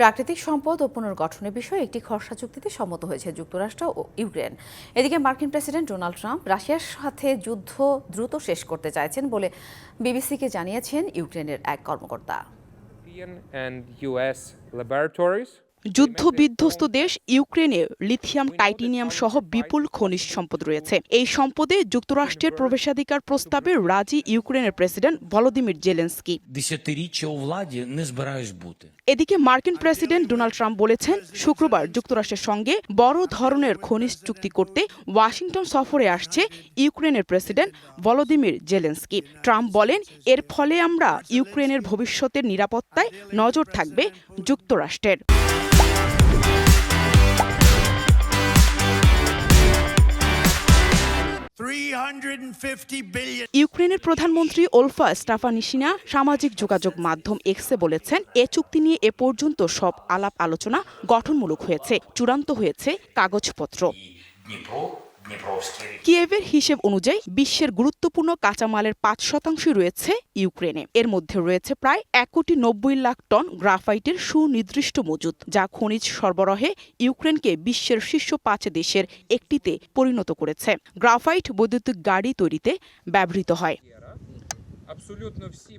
প্রাকৃতিক সম্পদ ও পুনর্গঠনের বিষয়ে একটি খসড়া চুক্তিতে সম্মত হয়েছে যুক্তরাষ্ট্র ও ইউক্রেন এদিকে মার্কিন প্রেসিডেন্ট ডোনাল্ড ট্রাম্প রাশিয়ার সাথে যুদ্ধ দ্রুত শেষ করতে চাইছেন বলে বিবিসিকে জানিয়েছেন ইউক্রেনের এক কর্মকর্তা. যুদ্ধবিধ্বস্ত দেশ ইউক্রেনে লিথিয়াম টাইটেনিয়াম সহ বিপুল খনিজ সম্পদ রয়েছে। এই সম্পদে যুক্তরাষ্ট্রের প্রবেশাধিকার প্রস্তাবে রাজি ইউক্রেনের প্রেসিডেন্ট ভলোদিমির জেলেন্সকি। এদিকে মার্কিন প্রেসিডেন্ট ডোনাল্ড ট্রাম্প বলেছেন শুক্রবার যুক্তরাষ্ট্রের সঙ্গে বড় ধরনের খনিজ চুক্তি করতে ওয়াশিংটন সফরে আসছে ইউক্রেনের প্রেসিডেন্ট ভলোদিমির জেলেন্সকি। ট্রাম্প বলেন এর ফলে আমরা ইউক্রেনের ভবিষ্যতের নিরাপত্তায় নজর থাকবে যুক্তরাষ্ট্রের। ইউক্রেনের প্রধানমন্ত্রী ওলফা স্টাফানিসিনা সামাজিক যোগাযোগ মাধ্যম এক্সে বলেছেন এ চুক্তি নিয়ে এ পর্যন্ত সব আলাপ আলোচনা গঠনমূলক হয়েছে চূড়ান্ত হয়েছে কাগজপত্র। কিয়েভের হিসেব অনুযায়ী বিশ্বের গুরুত্বপূর্ণ কাঁচামালের পাঁচ শতাংশ রয়েছে ইউক্রেনে। এর মধ্যে রয়েছে প্রায় এক কোটি নব্বই লাখ টন গ্রাফাইটের সুনির্দিষ্ট মজুদ, যা খনিজ সরবরাহে ইউক্রেনকে বিশ্বের শীর্ষ পাঁচ দেশের একটিতে পরিণত করেছে। গ্রাফাইট বৈদ্যুতিক গাড়ি তৈরিতে ব্যবহৃত হয়।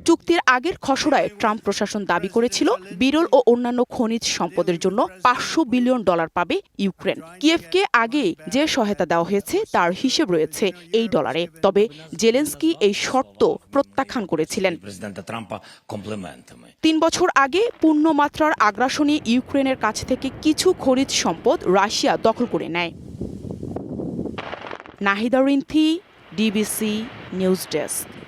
চুক্তির আগের খসড়ায় ট্রাম্প প্রশাসন দাবি করেছিল বিরল ও অন্যান্য খনিজ সম্পদের জন্য পাঁচশো বিলিয়ন ডলার পাবে ইউক্রেন। কিয়েভকে আগে যে সহায়তা দেওয়া হয়েছে তার হিসেব রয়েছে এই ডলারে। তবে জেলেন্সকি এই শর্ত প্রত্যাখ্যান করেছিলেন। তিন বছর আগে পূর্ণমাত্রার আগ্রাসনে ইউক্রেনের কাছ থেকে কিছু খনিজ সম্পদ রাশিয়া দখল করে নেয়। Nahida Rinthi DBC news desk.